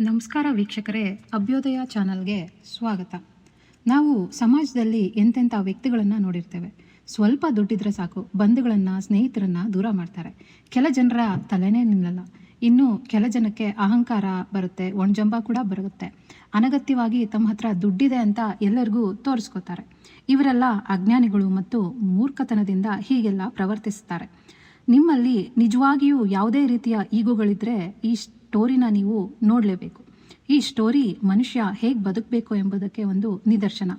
ನಮಸ್ಕಾರ ವೀಕ್ಷಕರೇ, ಅಭ್ಯೋದಯ ಚಾನಲ್ಗೆ ಸ್ವಾಗತ. ನಾವು ಸಮಾಜದಲ್ಲಿ ಎಂತೆಂಥ ವ್ಯಕ್ತಿಗಳನ್ನು ನೋಡಿರ್ತೇವೆ. ಸ್ವಲ್ಪ ದುಡ್ಡಿದ್ರೆ ಸಾಕು, ಬಂಧುಗಳನ್ನು, ಸ್ನೇಹಿತರನ್ನು ದೂರ ಮಾಡ್ತಾರೆ. ಕೆಲ ಜನರ ತಲೆನೇ ನಿಲ್ಲಲ್ಲ. ಇನ್ನು ಕೆಲ ಜನಕ್ಕೆ ಅಹಂಕಾರ ಬರುತ್ತೆ, ಒಣಜಂಬ ಕೂಡ ಬರುತ್ತೆ. ಅನಗತ್ಯವಾಗಿ ತಮ್ಮ ಹತ್ರ ದುಡ್ಡಿದೆ ಅಂತ ಎಲ್ಲರಿಗೂ ತೋರಿಸ್ಕೋತಾರೆ. ಇವರೆಲ್ಲ ಅಜ್ಞಾನಿಗಳು ಮತ್ತು ಮೂರ್ಖತನದಿಂದ ಹೀಗೆಲ್ಲ ಪ್ರವರ್ತಿಸ್ತಾರೆ. ನಿಮ್ಮಲ್ಲಿ ನಿಜವಾಗಿಯೂ ಯಾವುದೇ ರೀತಿಯ ಈಗೋಗಳಿದ್ರೆ ಈ ಸ್ಟೋರಿನ ನೀವು ನೋಡಲೇಬೇಕು. ಈ ಸ್ಟೋರಿ ಮನುಷ್ಯ ಹೇಗೆ ಬದುಕಬೇಕು ಎಂಬುದಕ್ಕೆ ಒಂದು ನಿದರ್ಶನ.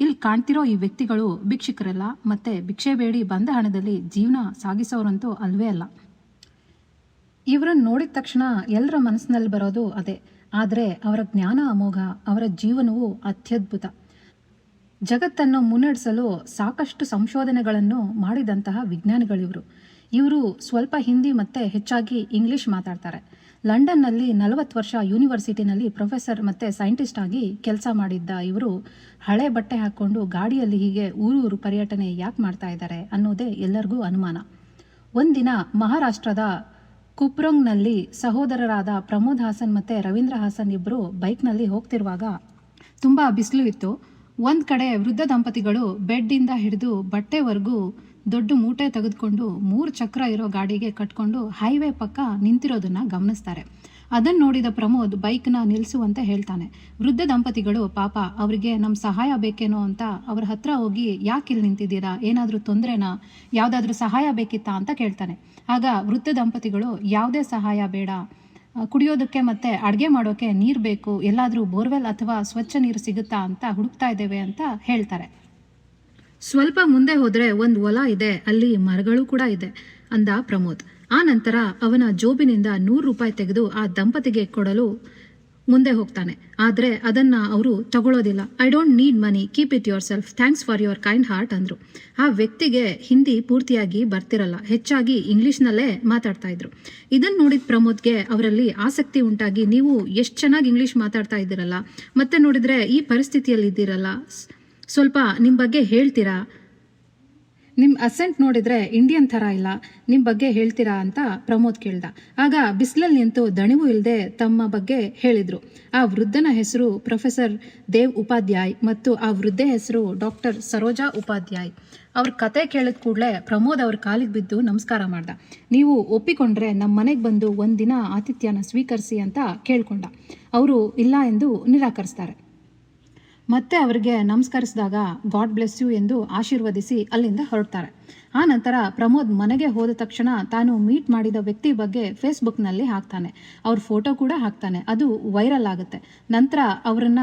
ಇಲ್ಲಿ ಕಾಣ್ತಿರೋ ಈ ವ್ಯಕ್ತಿಗಳು ಭಿಕ್ಷುಕರಲ್ಲ ಮತ್ತೆ ಭಿಕ್ಷೆ ಬೇಡಿ ಬಂದ ಹಣದಲ್ಲಿ ಜೀವನ ಸಾಗಿಸೋರಂತೂ ಅಲ್ವೇ ಅಲ್ಲ. ಇವರನ್ನು ನೋಡಿದ ತಕ್ಷಣ ಎಲ್ಲರ ಮನಸ್ಸಿನಲ್ಲಿ ಬರೋದು ಅದೇ. ಆದರೆ ಅವರ ಜ್ಞಾನ ಅಮೋಘ, ಅವರ ಜೀವನವು ಅತ್ಯದ್ಭುತ. ಜಗತ್ತನ್ನು ಮುನ್ನಡೆಸಲು ಸಾಕಷ್ಟು ಸಂಶೋಧನೆಗಳನ್ನು ಮಾಡಿದಂತಹ ವಿಜ್ಞಾನಿಗಳಿವರು. ಇವರು ಸ್ವಲ್ಪ ಹಿಂದಿ ಮತ್ತು ಹೆಚ್ಚಾಗಿ ಇಂಗ್ಲಿಷ್ ಮಾತಾಡ್ತಾರೆ. ಲಂಡನ್ನಲ್ಲಿ ನಲವತ್ತು ವರ್ಷ ಯೂನಿವರ್ಸಿಟಿನಲ್ಲಿ ಪ್ರೊಫೆಸರ್ ಮತ್ತು ಸೈಂಟಿಸ್ಟ್ ಆಗಿ ಕೆಲಸ ಮಾಡಿದ್ದ ಇವರು ಹಳೆ ಬಟ್ಟೆ ಹಾಕ್ಕೊಂಡು ಗಾಡಿಯಲ್ಲಿ ಹೀಗೆ ಊರೂರು ಪರ್ಯಟನೆ ಯಾಕೆ ಮಾಡ್ತಾ ಇದ್ದಾರೆ ಅನ್ನೋದೇ ಎಲ್ಲರಿಗೂ ಅನುಮಾನ. ಒಂದಿನ ಮಹಾರಾಷ್ಟ್ರದ ಕುಪ್ರೋಂಗ್ನಲ್ಲಿ ಸಹೋದರರಾದ ಪ್ರಮೋದ್ ಹಾಸನ್ ಮತ್ತು ರವೀಂದ್ರ ಹಾಸನ್ ಇಬ್ಬರು ಬೈಕ್ನಲ್ಲಿ ಹೋಗ್ತಿರುವಾಗ ತುಂಬ ಬಿಸಿಲು ಇತ್ತು. ಒಂದು ಕಡೆ ವೃದ್ಧ ದಂಪತಿಗಳು ಬೆಡ್ಡಿಂದ ಹಿಡಿದು ಬಟ್ಟೆವರೆಗೂ ದೊಡ್ಡ ಮೂಟೆ ತೆಗೆದುಕೊಂಡು ಮೂರು ಚಕ್ರ ಇರೋ ಗಾಡಿಗೆ ಕಟ್ಕೊಂಡು ಹೈವೇ ಪಕ್ಕ ನಿಂತಿರೋದನ್ನ ಗಮನಿಸ್ತಾರೆ. ಅದನ್ನು ನೋಡಿದ ಪ್ರಮೋದ್ ಬೈಕ್ನ ನಿಲ್ಲಿಸುವಂತೆ ಹೇಳ್ತಾನೆ. ವೃದ್ಧ ದಂಪತಿಗಳು, ಪಾಪ, ಅವರಿಗೆ ನಮ್ಮ ಸಹಾಯ ಬೇಕೇನೋ ಅಂತ ಅವ್ರ ಹತ್ರ ಹೋಗಿ ಯಾಕೆ ಇಲ್ಲಿ ನಿಂತಿದ್ದೀರಾ? ಏನಾದರೂ ತೊಂದರೆನಾ? ಯಾವುದಾದ್ರೂ ಸಹಾಯ ಬೇಕಿತ್ತಾ? ಅಂತ ಕೇಳ್ತಾನೆ. ಆಗ ವೃದ್ಧ ದಂಪತಿಗಳು, ಯಾವುದೇ ಸಹಾಯ ಬೇಡ. ಕುಡಿಯೋದಕ್ಕೆ ಮತ್ತೆ ಅಡುಗೆ ಮಾಡೋಕೆ ನೀರು ಬೇಕು. ಎಲ್ಲಾದರೂ ಬೋರ್ವೆಲ್ ಅಥವಾ ಸ್ವಚ್ಛ ನೀರು ಸಿಗುತ್ತಾ? ಅಂತ ಹುಡುಕ್ತಾ ಇದ್ದೇವೆ ಅಂತ ಹೇಳ್ತಾರೆ. ಸ್ವಲ್ಪ ಮುಂದೆ ಹೋದ್ರೆ ಒಂದು ಹೊಲ ಇದೆ, ಅಲ್ಲಿ ಮರಗಳು ಕೂಡ ಇದೆ, ಅಂದ ಪ್ರಮೋದ್. ಆ ನಂತರ ಅವನ ಜೋಬಿನಿಂದ ನೂರು ರೂಪಾಯಿ ತೆಗೆದು ಆ ದಂಪತಿಗೆ ಕೊಡಲು ಮುಂದೆ ಹೋಗ್ತಾನೆ. ಆದರೆ ಅದನ್ನ ಅವರು ತಗೊಳ್ಳೋದಿಲ್ಲ I don't need money keep it yourself thanks for your kind heart ಅಂದ್ರು. ಆ ವ್ಯಕ್ತಿಗೆ ಹಿಂದಿ ಪೂರ್ತಿಯಾಗಿ ಬರ್ತಿರಲ್ಲ. ಹೆಚ್ಚಾಗಿ ಇಂಗ್ಲೀಷ್ನಲ್ಲೇ ಮಾತಾಡ್ತಾ ಇದ್ರು. ಇದನ್ನು ನೋಡಿದ ಪ್ರಮೋದ್ಗೆ ಅವರಲ್ಲಿ ಆಸಕ್ತಿ ಉಂಟಾಗಿ, ನೀವು ಎಷ್ಟು ಚೆನ್ನಾಗಿ ಇಂಗ್ಲಿಷ್ ಮಾತಾಡ್ತಾ ಇದ್ದೀರಲ್ಲ, ಮತ್ತೆ ನೋಡಿದ್ರೆ ಈ ಪರಿಸ್ಥಿತಿಯಲ್ಲಿ ಇದ್ದೀರಲ್ಲ ಸ್ವಲ್ಪ ನಿಮ್ಮ ಬಗ್ಗೆ ಹೇಳ್ತೀರಾ? ನಿಮ್ಮ ಅಸೆಂಟ್ ನೋಡಿದ್ರೆ ಇಂಡಿಯನ್ ಥರ ಇಲ್ಲ. ನಿಮ್ಮ ಬಗ್ಗೆ ಹೇಳ್ತೀರಾ ಅಂತ ಪ್ರಮೋದ್ ಕೇಳ್ದ. ಆಗ ಬಿಸಿಲಲ್ಲಿ ನಿಂತು ದಣಿವು ಇಲ್ಲದೆ ತಮ್ಮ ಬಗ್ಗೆ ಹೇಳಿದ್ರು. ಆ ವೃದ್ಧನ ಹೆಸರು ಪ್ರೊಫೆಸರ್ ದೇವ್ ಉಪಾಧ್ಯಾಯ್ ಮತ್ತು ಆ ವೃದ್ಧೆ ಹೆಸರು ಡಾಕ್ಟರ್ ಸರೋಜಾ ಉಪಾಧ್ಯಾಯ್. ಅವ್ರ ಕತೆ ಕೇಳಿದ ಕೂಡಲೇ ಪ್ರಮೋದ್ ಅವ್ರ ಕಾಲಿಗೆ ಬಿದ್ದು ನಮಸ್ಕಾರ ಮಾಡ್ದ. ನೀವು ಒಪ್ಪಿಕೊಂಡ್ರೆ ನಮ್ಮ ಮನೆಗೆ ಬಂದು ಒಂದಿನ ಆತಿಥ್ಯನ ಸ್ವೀಕರಿಸಿ ಅಂತ ಕೇಳ್ಕೊಂಡ. ಅವರು ಇಲ್ಲ ಎಂದು ನಿರಾಕರಿಸ್ತಾರೆ. ಮತ್ತೆ ಅವರಿಗೆ ನಮಸ್ಕರಿಸಿದಾಗ ಗಾಡ್ ಬ್ಲೆಸ್ ಯು ಎಂದು ಆಶೀರ್ವದಿಸಿ ಅಲ್ಲಿಂದ ಹೊರಡ್ತಾರೆ. ಆ ನಂತರ ಪ್ರಮೋದ್ ಮನೆಗೆ ಹೋದ ತಕ್ಷಣ ತಾನು ಮೀಟ್ ಮಾಡಿದ ವ್ಯಕ್ತಿ ಬಗ್ಗೆ ಫೇಸ್ಬುಕ್ನಲ್ಲಿ ಹಾಕ್ತಾನೆ. ಅವ್ರ ಫೋಟೋ ಕೂಡ ಹಾಕ್ತಾನೆ. ಅದು ವೈರಲ್ ಆಗುತ್ತೆ. ನಂತರ ಅವರನ್ನ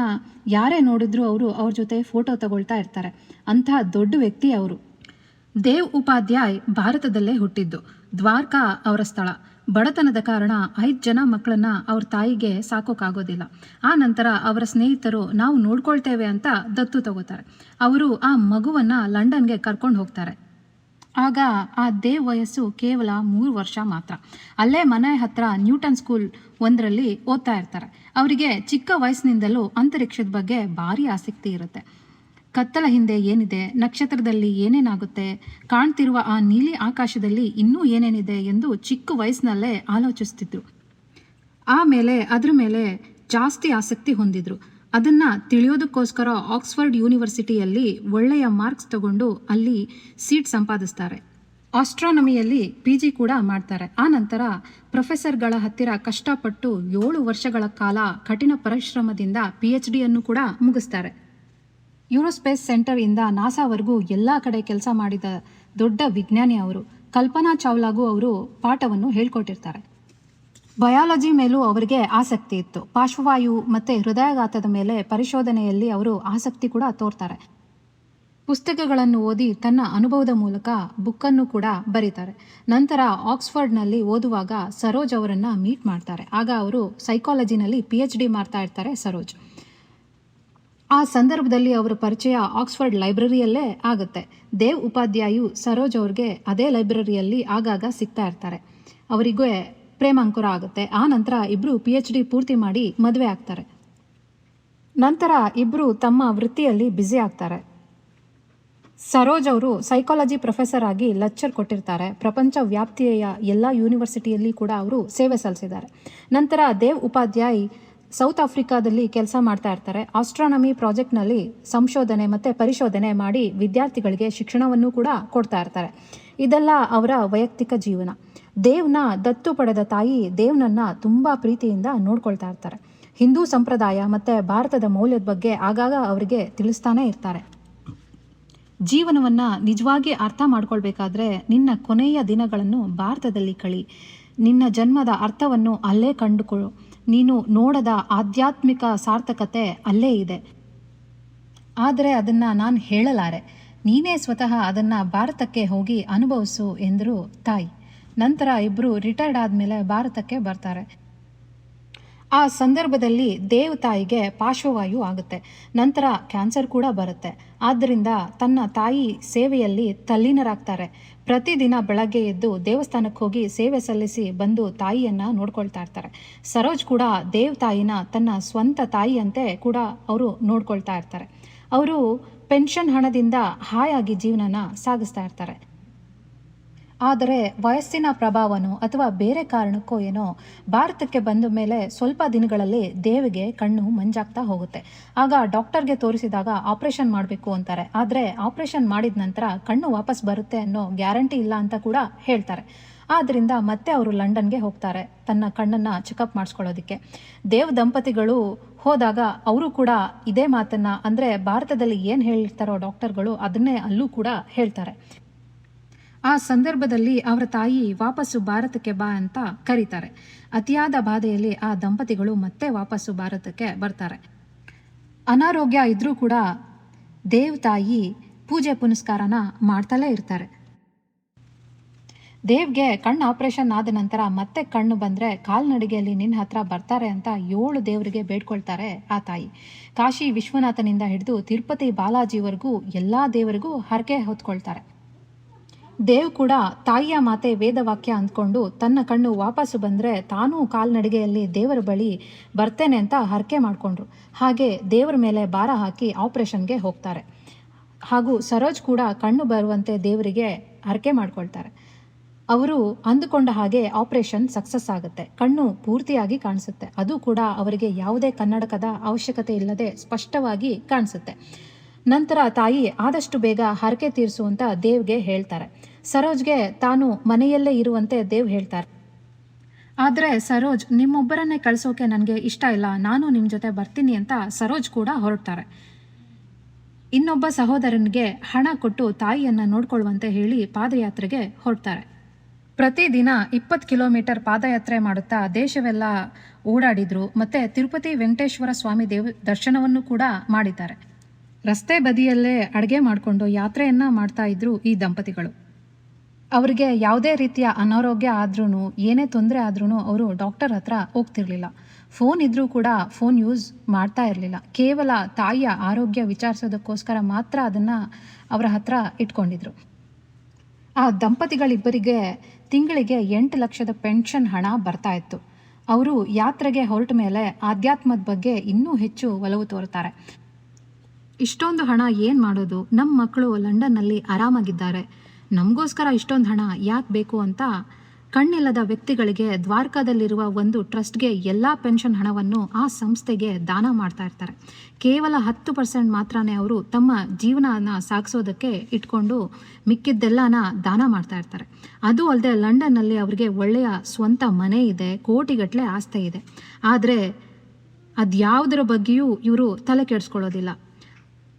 ಯಾರೇ ನೋಡಿದ್ರು ಅವರು ಅವ್ರ ಜೊತೆ ಫೋಟೋ ತಗೊಳ್ತಾ ಇರ್ತಾರೆ. ಅಂತಹ ದೊಡ್ಡ ವ್ಯಕ್ತಿ ಅವರು. ದೇವ್ ಉಪಾಧ್ಯಾಯ್ ಭಾರತದಲ್ಲೇ ಹುಟ್ಟಿದ್ದು. ದ್ವಾರಕಾ ಅವರ ಸ್ಥಳ. ಬಡತನದ ಕಾರಣ ಐದು ಜನ ಮಕ್ಕಳನ್ನ ಅವ್ರ ತಾಯಿಗೆ ಸಾಕೋಕ್ಕಾಗೋದಿಲ್ಲ ಆ ನಂತರ ಅವರ ಸ್ನೇಹಿತರು, ನಾವು ನೋಡ್ಕೊಳ್ತೇವೆ ಅಂತ ದತ್ತು ತಗೋತಾರೆ. ಅವರು ಆ ಮಗುವನ್ನ ಲಂಡನ್ಗೆ ಕರ್ಕೊಂಡು ಹೋಗ್ತಾರೆ. ಆಗ ಆ ದೇ ವಯಸ್ಸು ಕೇವಲ ಮೂರು ವರ್ಷ ಮಾತ್ರ. ಅಲ್ಲೇ ಮನೆ ಹತ್ರ ನ್ಯೂಟನ್ ಸ್ಕೂಲ್ ಒಂದರಲ್ಲಿ ಓದ್ತಾ ಇರ್ತಾರೆ. ಅವರಿಗೆ ಚಿಕ್ಕ ವಯಸ್ಸಿನಿಂದಲೂ ಅಂತರಿಕ್ಷದ ಬಗ್ಗೆ ಭಾರಿ ಆಸಕ್ತಿ ಇರುತ್ತೆ. ಕತ್ತಲ ಹಿಂದೆ ಏನಿದೆ, ನಕ್ಷತ್ರದಲ್ಲಿ ಏನೇನಾಗುತ್ತೆ, ಕಾಣ್ತಿರುವ ಆ ನೀಲಿ ಆಕಾಶದಲ್ಲಿ ಇನ್ನೂ ಏನೇನಿದೆ ಎಂದು ಚಿಕ್ಕ ವಯಸ್ಸಿನಲ್ಲೇ ಆಲೋಚಿಸ್ತಿದ್ರು. ಆಮೇಲೆ ಅದ್ರ ಮೇಲೆ ಜಾಸ್ತಿ ಆಸಕ್ತಿ ಹೊಂದಿದ್ರು. ಅದನ್ನ ತಿಳಿಯೋದಕ್ಕೋಸ್ಕರ ಆಕ್ಸ್ಫರ್ಡ್ ಯೂನಿವರ್ಸಿಟಿಯಲ್ಲಿ ಒಳ್ಳೆಯ ಮಾರ್ಕ್ಸ್ ತಗೊಂಡು ಅಲ್ಲಿ ಸೀಟ್ ಸಂಪಾದಿಸ್ತಾರೆ. ಆಸ್ಟ್ರಾನಮಿಯಲ್ಲಿ ಪಿ ಜಿ ಕೂಡ ಮಾಡ್ತಾರೆ. ಆ ನಂತರ ಪ್ರೊಫೆಸರ್ಗಳ ಹತ್ತಿರ ಕಷ್ಟಪಟ್ಟು ಏಳು ವರ್ಷಗಳ ಕಾಲ ಕಠಿಣ ಪರಿಶ್ರಮದಿಂದ ಪಿ ಎಚ್ ಡಿಯನ್ನು ಕೂಡ ಮುಗಿಸ್ತಾರೆ. ಯೂರೋಸ್ಪೇಸ್ ಸೆಂಟರ್ ಇಂದ ನಾಸಾವರೆಗೂ ಎಲ್ಲ ಕಡೆ ಕೆಲಸ ಮಾಡಿದ ದೊಡ್ಡ ವಿಜ್ಞಾನಿ ಅವರು, ಕಲ್ಪನಾ ಚಾವ್ಲಾಗೂ ಅವರು ಪಾಠವನ್ನು ಹೇಳ್ಕೊಟ್ಟಿರ್ತಾರೆ. ಬಯಾಲಜಿ ಮೇಲೂ ಅವರಿಗೆ ಆಸಕ್ತಿ ಇತ್ತು. ಪಾರ್ಶ್ವವಾಯು ಮತ್ತು ಹೃದಯಾಘಾತದ ಮೇಲೆ ಪರಿಶೋಧನೆಯಲ್ಲಿ ಅವರು ಆಸಕ್ತಿ ಕೂಡ ತೋರ್ತಾರೆ. ಪುಸ್ತಕಗಳನ್ನು ಓದಿ ತನ್ನ ಅನುಭವದ ಮೂಲಕ ಬುಕ್ಕನ್ನು ಕೂಡ ಬರೀತಾರೆ. ನಂತರ ಆಕ್ಸ್ಫರ್ಡ್ನಲ್ಲಿ ಓದುವಾಗ ಸರೋಜ್ ಅವರನ್ನು ಮೀಟ್ ಮಾಡ್ತಾರೆ. ಆಗ ಅವರು ಸೈಕಾಲಜಿನಲ್ಲಿ ಪಿ ಎಚ್ ಡಿ ಮಾಡ್ತಾ ಇರ್ತಾರೆ ಸರೋಜ್. ಆ ಸಂದರ್ಭದಲ್ಲಿ ಅವರ ಪರಿಚಯ ಆಕ್ಸ್ಫರ್ಡ್ ಲೈಬ್ರರಿಯಲ್ಲೇ ಆಗುತ್ತೆ. ದೇವ್ ಉಪಾಧ್ಯಾಯು ಸರೋಜ್ ಅವ್ರಿಗೆ ಅದೇ ಲೈಬ್ರರಿಯಲ್ಲಿ ಆಗಾಗ ಸಿಗ್ತಾ ಇರ್ತಾರೆ. ಅವರಿಗೆ ಪ್ರೇಮಾಂಕುರ ಆಗುತ್ತೆ. ಆ ನಂತರ ಇಬ್ಬರು ಪಿ ಎಚ್ ಡಿ ಪೂರ್ತಿ ಮಾಡಿ ಮದುವೆ ಆಗ್ತಾರೆ. ನಂತರ ಇಬ್ಬರು ತಮ್ಮ ವೃತ್ತಿಯಲ್ಲಿ ಬ್ಯುಸಿ ಆಗ್ತಾರೆ. ಸರೋಜ್ ಅವರು ಸೈಕಾಲಜಿ ಪ್ರೊಫೆಸರ್ ಆಗಿ ಲೆಕ್ಚರ್ ಕೊಟ್ಟಿರ್ತಾರೆ. ಪ್ರಪಂಚ ವ್ಯಾಪ್ತಿಯ ಎಲ್ಲ ಯೂನಿವರ್ಸಿಟಿಯಲ್ಲಿ ಕೂಡ ಅವರು ಸೇವೆ ಸಲ್ಲಿಸಿದ್ದಾರೆ. ನಂತರ ದೇವ್ ಉಪಾಧ್ಯಾಯ್ ಸೌತ್ ಆಫ್ರಿಕಾದಲ್ಲಿ ಕೆಲಸ ಮಾಡ್ತಾ ಇರ್ತಾರೆ. ಆಸ್ಟ್ರಾನಮಿ ಪ್ರಾಜೆಕ್ಟ್ನಲ್ಲಿ ಸಂಶೋಧನೆ ಮತ್ತು ಪರಿಶೋಧನೆ ಮಾಡಿ ವಿದ್ಯಾರ್ಥಿಗಳಿಗೆ ಶಿಕ್ಷಣವನ್ನು ಕೂಡ ಕೊಡ್ತಾ ಇರ್ತಾರೆ. ಇದೆಲ್ಲ ಅವರ ವೈಯಕ್ತಿಕ ಜೀವನ. ದೇವ್ನ ದತ್ತು ಪಡೆದ ತಾಯಿ ದೇವ್ನನ್ನು ತುಂಬ ಪ್ರೀತಿಯಿಂದ ನೋಡ್ಕೊಳ್ತಾ ಇರ್ತಾರೆ. ಹಿಂದೂ ಸಂಪ್ರದಾಯ ಮತ್ತು ಭಾರತದ ಮೌಲ್ಯದ ಬಗ್ಗೆ ಆಗಾಗ ಅವರಿಗೆ ತಿಳಿಸ್ತಾನೆ ಇರ್ತಾರೆ. ಜೀವನವನ್ನು ನಿಜವಾಗಿ ಅರ್ಥ ಮಾಡ್ಕೊಳ್ಬೇಕಾದ್ರೆ ನಿನ್ನ ಕೊನೆಯ ದಿನಗಳನ್ನು ಭಾರತದಲ್ಲಿ ಕಳಿ. ನಿನ್ನ ಜನ್ಮದ ಅರ್ಥವನ್ನು ಅಲ್ಲೇ ಕಂಡುಕೊಳ್ಳು ನೀನು ನೋಡದ ಆಧ್ಯಾತ್ಮಿಕ ಸಾರ್ಥಕತೆ ಅಲ್ಲೇ ಇದೆ. ಆದರೆ ಅದನ್ನು ನಾನು ಹೇಳಲಾರೆ. ನೀನೇ ಸ್ವತಃ ಅದನ್ನು ಭಾರತಕ್ಕೆ ಹೋಗಿ ಅನುಭವಿಸು ಎಂದರು ತಾಯಿ. ನಂತರ ಇಬ್ಬರು ರಿಟೈರ್ಡ್ ಆದಮೇಲೆ ಭಾರತಕ್ಕೆ ಬರ್ತಾರೆ. ಆ ಸಂದರ್ಭದಲ್ಲಿ ದೇವತಾಯಿಗೆ ಪಾರ್ಶ್ವವಾಯು ಆಗುತ್ತೆ. ನಂತರ ಕ್ಯಾನ್ಸರ್ ಕೂಡ ಬರುತ್ತೆ. ಆದ್ದರಿಂದ ತನ್ನ ತಾಯಿ ಸೇವೆಯಲ್ಲಿ ತಲ್ಲೀನರಾಗ್ತಾರೆ. ಪ್ರತಿದಿನ ಬೆಳಗ್ಗೆ ಎದ್ದು ದೇವಸ್ಥಾನಕ್ಕೆ ಹೋಗಿ ಸೇವೆ ಸಲ್ಲಿಸಿ ಬಂದು ತಾಯಿಯನ್ನ ನೋಡ್ಕೊಳ್ತಾ ಇರ್ತಾರೆ. ಸರೋಜ್ ಕೂಡ ದೇವತಾಯಿನ ತನ್ನ ಸ್ವಂತ ತಾಯಿಯಂತೆ ಕೂಡ ಅವರು ನೋಡ್ಕೊಳ್ತಾ ಇರ್ತಾರೆ. ಅವರು ಪೆನ್ಷನ್ ಹಣದಿಂದ ಹಾಯಾಗಿ ಜೀವನನ ಸಾಗಿಸ್ತಾ ಇರ್ತಾರೆ. ಆದರೆ ವಯಸ್ಸಿನ ಪ್ರಭಾವನೋ ಅಥವಾ ಬೇರೆ ಕಾರಣಕ್ಕೋ ಏನೋ ಭಾರತಕ್ಕೆ ಬಂದ ಮೇಲೆ ಸ್ವಲ್ಪ ದಿನಗಳಲ್ಲಿ ದೇವಿಗೆ ಕಣ್ಣು ಮಂಜಾಗ್ತಾ ಹೋಗುತ್ತೆ. ಆಗ ಡಾಕ್ಟರ್ಗೆ ತೋರಿಸಿದಾಗ ಆಪರೇಷನ್ ಮಾಡಬೇಕು ಅಂತಾರೆ. ಆದರೆ ಆಪರೇಷನ್ ಮಾಡಿದ ನಂತರ ಕಣ್ಣು ವಾಪಸ್ ಬರುತ್ತೆ ಅನ್ನೋ ಗ್ಯಾರಂಟಿ ಇಲ್ಲ ಅಂತ ಕೂಡ ಹೇಳ್ತಾರೆ. ಆದ್ದರಿಂದ ಮತ್ತೆ ಅವರು ಲಂಡನ್ಗೆ ಹೋಗ್ತಾರೆ ತನ್ನ ಕಣ್ಣನ್ನು ಚೆಕಪ್ ಮಾಡಿಸ್ಕೊಳ್ಳೋದಕ್ಕೆ. ದೇವ್ ದಂಪತಿಗಳು ಹೋದಾಗ ಅವರು ಕೂಡ ಇದೇ ಮಾತನ್ನು ಅಂದರೆ ಭಾರತದಲ್ಲಿ ಏನು ಹೇಳ್ತಾರೋ ಡಾಕ್ಟರ್ಗಳು ಅದನ್ನೇ ಅಲ್ಲೂ ಕೂಡ ಹೇಳ್ತಾರೆ. ಆ ಸಂದರ್ಭದಲ್ಲಿ ಅವರ ತಾಯಿ ವಾಪಸ್ಸು ಭಾರತಕ್ಕೆ ಬಾ ಅಂತ ಕರೀತಾರೆ. ಅತಿಯಾದ ಬಾಧೆಯಲ್ಲಿ ಆ ದಂಪತಿಗಳು ಮತ್ತೆ ವಾಪಸ್ಸು ಭಾರತಕ್ಕೆ ಬರ್ತಾರೆ. ಅನಾರೋಗ್ಯ ಇದ್ರೂ ಕೂಡ ದೇವ್ ತಾಯಿ ಪೂಜೆ ಪುನಸ್ಕಾರನ ಮಾಡ್ತಲೇ ಇರ್ತಾರೆ. ದೇವ್ಗೆ ಕಣ್ಣು ಆಪರೇಷನ್ ಆದ ನಂತರ ಮತ್ತೆ ಕಣ್ಣು ಬಂದರೆ ಕಾಲ್ನಡಿಗೆಯಲ್ಲಿ ನಿನ್ನ ಹತ್ರ ಬರ್ತಾರೆ ಅಂತ ಏಳು ದೇವರಿಗೆ ಬೇಡ್ಕೊಳ್ತಾರೆ ಆ ತಾಯಿ. ಕಾಶಿ ವಿಶ್ವನಾಥನಿಂದ ಹಿಡಿದು ತಿರುಪತಿ ಬಾಲಾಜಿವರೆಗೂ ಎಲ್ಲ ದೇವರಿಗೂ ಹರಕೆ ಹೊತ್ಕೊಳ್ತಾರೆ. ದೇವ್ ಕೂಡ ತಾಯಿಯ ಮಾತೆ ವೇದವಾಕ್ಯ ಅಂದ್ಕೊಂಡು ತನ್ನ ಕಣ್ಣು ವಾಪಸ್ಸು ಬಂದರೆ ತಾನೂ ಕಾಲ್ನಡಿಗೆಯಲ್ಲಿ ದೇವರ ಬಳಿ ಬರ್ತೇನೆ ಅಂತ ಹರಕೆ ಮಾಡಿಕೊಂಡ್ರು. ಹಾಗೆ ದೇವರ ಮೇಲೆ ಭಾರ ಹಾಕಿ ಆಪರೇಷನ್ಗೆ ಹೋಗ್ತಾರೆ. ಹಾಗೂ ಸರೋಜ್ ಕೂಡ ಕಣ್ಣು ಬರುವಂತೆ ದೇವರಿಗೆ ಹರಕೆ ಮಾಡ್ಕೊಳ್ತಾರೆ. ಅವರು ಅಂದುಕೊಂಡ ಹಾಗೆ ಆಪರೇಷನ್ ಸಕ್ಸಸ್ ಆಗುತ್ತೆ. ಕಣ್ಣು ಪೂರ್ತಿಯಾಗಿ ಕಾಣಿಸುತ್ತೆ. ಅದು ಕೂಡ ಅವರಿಗೆ ಯಾವುದೇ ಕನ್ನಡಕದ ಅವಶ್ಯಕತೆ ಇಲ್ಲದೆ ಸ್ಪಷ್ಟವಾಗಿ ಕಾಣಿಸುತ್ತೆ. ನಂತರ ತಾಯಿ ಆದಷ್ಟು ಬೇಗ ಹರಕೆ ತೀರಿಸುವಂತ ದೇವ್ಗೆ ಹೇಳ್ತಾರೆ. ಸರೋಜ್ಗೆ ತಾನು ಮನೆಯಲ್ಲೇ ಇರುವಂತೆ ದೇವ್ ಹೇಳ್ತಾರೆ. ಆದರೆ ಸರೋಜ್, ನಿಮ್ಮೊಬ್ಬರನ್ನೇ ಕಳಿಸೋಕೆ ನನಗೆ ಇಷ್ಟ ಇಲ್ಲ, ನಾನು ನಿಮ್ಮ ಜೊತೆ ಬರ್ತೀನಿ ಅಂತ ಸರೋಜ್ ಕೂಡ ಹೊರಡ್ತಾರೆ. ಇನ್ನೊಬ್ಬ ಸಹೋದರನಿಗೆ ಹಣ ಕೊಟ್ಟು ತಾಯಿಯನ್ನು ನೋಡ್ಕೊಳ್ಳುವಂತೆ ಹೇಳಿ ಪಾದಯಾತ್ರೆಗೆ ಹೊರಡ್ತಾರೆ. ಪ್ರತಿದಿನ ಇಪ್ಪತ್ತು ಕಿಲೋಮೀಟರ್ ಪಾದಯಾತ್ರೆ ಮಾಡುತ್ತಾ ದೇಶವೆಲ್ಲ ಓಡಾಡಿದ್ರು, ಮತ್ತೆ ತಿರುಪತಿ ವೆಂಕಟೇಶ್ವರ ಸ್ವಾಮಿ ದೇವ ದರ್ಶನವನ್ನು ಕೂಡ ಮಾಡಿದ್ದಾರೆ. ರಸ್ತೆ ಬದಿಯಲ್ಲೇ ಅಡುಗೆ ಮಾಡಿಕೊಂಡು ಯಾತ್ರೆಯನ್ನ ಮಾಡ್ತಾ ಇದ್ರು ಈ ದಂಪತಿಗಳು. ಅವರಿಗೆ ಯಾವುದೇ ರೀತಿಯ ಅನಾರೋಗ್ಯ ಆದ್ರೂ ಏನೇ ತೊಂದರೆ ಆದ್ರೂ ಅವರು ಡಾಕ್ಟರ್ ಹತ್ರ ಹೋಗ್ತಿರ್ಲಿಲ್ಲ. ಫೋನ್ ಇದ್ರೂ ಕೂಡ ಫೋನ್ ಯೂಸ್ ಮಾಡ್ತಾ ಇರಲಿಲ್ಲ. ಕೇವಲ ತಾಯಿಯ ಆರೋಗ್ಯ ವಿಚಾರಿಸೋದಕ್ಕೋಸ್ಕರ ಮಾತ್ರ ಅದನ್ನು ಅವರ ಹತ್ರ ಇಟ್ಕೊಂಡಿದ್ರು. ಆ ದಂಪತಿಗಳಿಬ್ಬರಿಗೆ ತಿಂಗಳಿಗೆ ಎಂಟು ಲಕ್ಷದ ಪೆನ್ಷನ್ ಹಣ ಬರ್ತಾ ಇತ್ತು. ಅವರು ಯಾತ್ರೆಗೆ ಹೊರಟ ಮೇಲೆ ಆಧ್ಯಾತ್ಮದ ಬಗ್ಗೆ ಇನ್ನೂ ಹೆಚ್ಚು ಒಲವು ತೋರುತ್ತಾರೆ ಇಷ್ಟೊಂದು ಹಣ ಏನು ಮಾಡೋದು? ನಮ್ಮ ಮಕ್ಕಳು ಲಂಡನ್ನಲ್ಲಿ ಆರಾಮಾಗಿದ್ದಾರೆ. ನಮಗೋಸ್ಕರ ಇಷ್ಟೊಂದು ಹಣ ಯಾಕೆ ಬೇಕು ಅಂತ ಕಣ್ಣಿಲ್ಲದ ವ್ಯಕ್ತಿಗಳಿಗೆ ದ್ವಾರಕಾದಲ್ಲಿರುವ ಒಂದು ಟ್ರಸ್ಟ್ಗೆ ಎಲ್ಲ ಪೆನ್ಷನ್ ಹಣವನ್ನು ಆ ಸಂಸ್ಥೆಗೆ ದಾನ ಮಾಡ್ತಾ ಇರ್ತಾರೆ. ಕೇವಲ ಹತ್ತು ಪರ್ಸೆಂಟ್ ಮಾತ್ರನೇ ಅವರು ತಮ್ಮ ಜೀವನನ ಸಾಗಿಸೋದಕ್ಕೆ ಇಟ್ಕೊಂಡು ಮಿಕ್ಕಿದ್ದೆಲ್ಲನ ದಾನ ಮಾಡ್ತಾ ಇರ್ತಾರೆ. ಅದು ಅಲ್ಲದೆ ಲಂಡನ್ನಲ್ಲಿ ಅವರಿಗೆ ಒಳ್ಳೆಯ ಸ್ವಂತ ಮನೆ ಇದೆ ಕೋಟಿಗಟ್ಟಲೆ ಆಸ್ತಿ ಇದೆ. ಆದರೆ ಅದ್ಯಾವುದರ ಬಗ್ಗೆಯೂ ಇವರು ತಲೆ ಕೆಡಿಸ್ಕೊಳ್ಳೋದಿಲ್ಲ.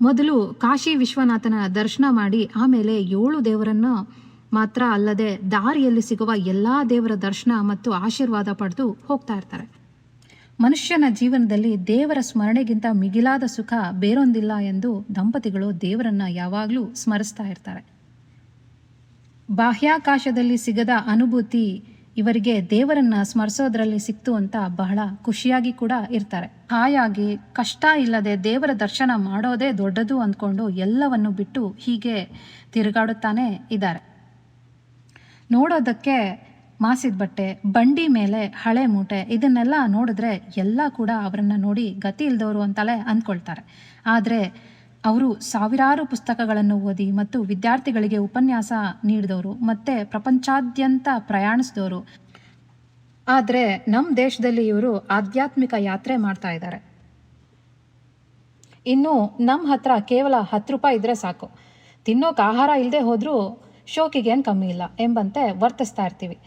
ಮೊದಲು ಕಾಶಿ ವಿಶ್ವನಾಥನ ದರ್ಶನ ಮಾಡಿ ಆಮೇಲೆ ಏಳು ದೇವರನ್ನು ಮಾತ್ರ ಅಲ್ಲದೆ ದಾರಿಯಲ್ಲಿ ಸಿಗುವ ಎಲ್ಲ ದೇವರ ದರ್ಶನ ಮತ್ತು ಆಶೀರ್ವಾದ ಪಡೆದು ಹೋಗ್ತಾ ಇರ್ತಾರೆ. ಮನುಷ್ಯನ ಜೀವನದಲ್ಲಿ ದೇವರ ಸ್ಮರಣೆಗಿಂತ ಮಿಗಿಲಾದ ಸುಖ ಬೇರೊಂದಿಲ್ಲ ಎಂದು ದಂಪತಿಗಳು ದೇವರನ್ನ ಯಾವಾಗಲೂ ಸ್ಮರಿಸ್ತಾ ಇರ್ತಾರೆ. ಬಾಹ್ಯಾಕಾಶದಲ್ಲಿ ಸಿಗದ ಅನುಭೂತಿ ಇವರಿಗೆ ದೇವರನ್ನ ಸ್ಮರಿಸೋದ್ರಲ್ಲಿ ಸಿಕ್ತು ಅಂತ ಬಹಳ ಖುಷಿಯಾಗಿ ಕೂಡ ಇರ್ತಾರೆ. ಹಾಯಾಗಿ ಕಷ್ಟ ಇಲ್ಲದೆ ದೇವರ ದರ್ಶನ ಮಾಡೋದೇ ದೊಡ್ಡದು ಅಂದ್ಕೊಂಡು ಎಲ್ಲವನ್ನು ಬಿಟ್ಟು ಹೀಗೆ ತಿರುಗಾಡುತ್ತಾನೆ ಇದ್ದಾರೆ. ನೋಡೋದಕ್ಕೆ ಮಾಸಿದ ಬಟ್ಟೆ, ಬಂಡಿ ಮೇಲೆ ಹಳೆ ಮೂಟೆ, ಇದನ್ನೆಲ್ಲ ನೋಡಿದ್ರೆ ಎಲ್ಲ ಕೂಡ ಅವರನ್ನು ನೋಡಿ ಗತಿ ಇಲ್ದವರು ಅಂತಲೇ ಅಂದ್ಕೊಳ್ತಾರೆ. ಆದರೆ ಅವರು ಸಾವಿರಾರು ಪುಸ್ತಕಗಳನ್ನು ಓದಿ ಮತ್ತು ವಿದ್ಯಾರ್ಥಿಗಳಿಗೆ ಉಪನ್ಯಾಸ ನೀಡಿದವರು ಮತ್ತು ಪ್ರಪಂಚಾದ್ಯಂತ ಪ್ರಯಾಣಿಸಿದವರು. ಆದರೆ ನಮ್ಮ ದೇಶದಲ್ಲಿ ಇವರು ಆಧ್ಯಾತ್ಮಿಕ ಯಾತ್ರೆ ಮಾಡ್ತಾ ಇದ್ದಾರೆ. ಇನ್ನು ನಮ್ಮ ಹತ್ರ ಕೇವಲ ಹತ್ತು ರೂಪಾಯಿ ಇದ್ದರೆ ಸಾಕು. ತಿನ್ನೋಕೆ ಆಹಾರ ಇಲ್ಲದೆ ಹೋದರೂ ಶೋಕಿಗೇನು ಕಮ್ಮಿ ಇಲ್ಲ ಎಂಬಂತೆ ವರ್ತಿಸ್ತಾ ಇರ್ತೀವಿ.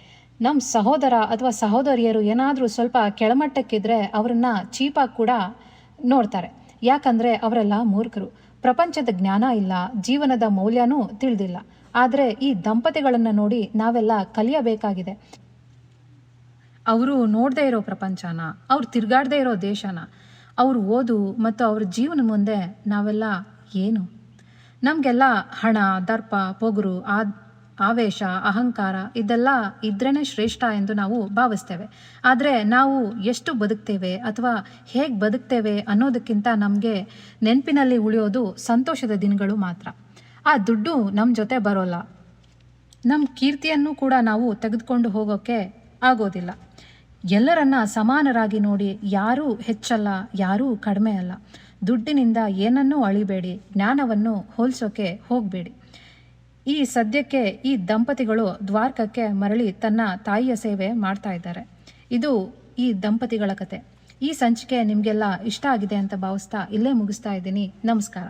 ನಮ್ಮ ಸಹೋದರ ಅಥವಾ ಸಹೋದರಿಯರು ಏನಾದರೂ ಸ್ವಲ್ಪ ಕೆಳಮಟ್ಟಕ್ಕಿದ್ರೆ ಅವರನ್ನು ಚೀಪಾಗಿ ಕೂಡ ನೋಡ್ತಾರೆ. ಯಾಕಂದರೆ ಅವರೆಲ್ಲ ಮೂರ್ಖರು. ಪ್ರಪಂಚದ ಜ್ಞಾನ ಇಲ್ಲ, ಜೀವನದ ಮೌಲ್ಯನೂ ತಿಳಿದಿಲ್ಲ. ಆದರೆ ಈ ದಂಪತಿಗಳನ್ನು ನೋಡಿ ನಾವೆಲ್ಲ ಕಲಿಯಬೇಕಾಗಿದೆ. ಅವರು ನೋಡದೇ ಇರೋ ಪ್ರಪಂಚನ, ಅವ್ರು ತಿರುಗಾಡದೇ ಇರೋ ದೇಶನ, ಅವ್ರ ಓದು ಮತ್ತು ಅವ್ರ ಜೀವನ ಮುಂದೆ ನಾವೆಲ್ಲ ಏನು? ನಮಗೆಲ್ಲ ಹಣ, ದರ್ಪ, ಪೊಗರು ಆ ಆವೇಶ, ಅಹಂಕಾರ ಇದೆಲ್ಲ ಇದ್ರೇ ಶ್ರೇಷ್ಠ ಎಂದು ನಾವು ಭಾವಿಸ್ತೇವೆ. ಆದರೆ ನಾವು ಎಷ್ಟು ಬದುಕ್ತೇವೆ ಅಥವಾ ಹೇಗೆ ಬದುಕ್ತೇವೆ ಅನ್ನೋದಕ್ಕಿಂತ ನಮಗೆ ನೆನಪಿನಲ್ಲಿ ಉಳಿಯೋದು ಸಂತೋಷದ ದಿನಗಳು ಮಾತ್ರ. ಆ ದುಡ್ಡು ನಮ್ಮ ಜೊತೆ ಬರೋಲ್ಲ. ನಮ್ಮ ಕೀರ್ತಿಯನ್ನು ಕೂಡ ನಾವು ತೆಗೆದುಕೊಂಡು ಹೋಗೋಕ್ಕೆ ಆಗೋದಿಲ್ಲ. ಎಲ್ಲರನ್ನ ಸಮಾನರಾಗಿ ನೋಡಿ ಯಾರೂ ಹೆಚ್ಚಲ್ಲ, ಯಾರೂ ಕಡಿಮೆ ಅಲ್ಲ. ದುಡ್ಡಿನಿಂದ ಏನನ್ನೂ ಅಳಿಬೇಡಿ, ಜ್ಞಾನವನ್ನು ಹೋಲಿಸೋಕೆ ಹೋಗಬೇಡಿ. ಈ ಸದ್ಯಕ್ಕೆ ಈ ದಂಪತಿಗಳು ದ್ವಾರಕಕ್ಕೆ ಮರಳಿ ತನ್ನ ತಾಯಿಯ ಸೇವೆ ಮಾಡ್ತಾ ಇದ್ದಾರೆ. ಇದು ಈ ದಂಪತಿಗಳ ಕತೆ. ಈ ಸಂಚಿಕೆ ನಿಮಗೆಲ್ಲ ಇಷ್ಟ ಆಗಿದೆ ಅಂತ ಭಾವಿಸ್ತಾ ಇಲ್ಲೇ ಮುಗಿಸ್ತಾ ಇದ್ದೀನಿ. ನಮಸ್ಕಾರ.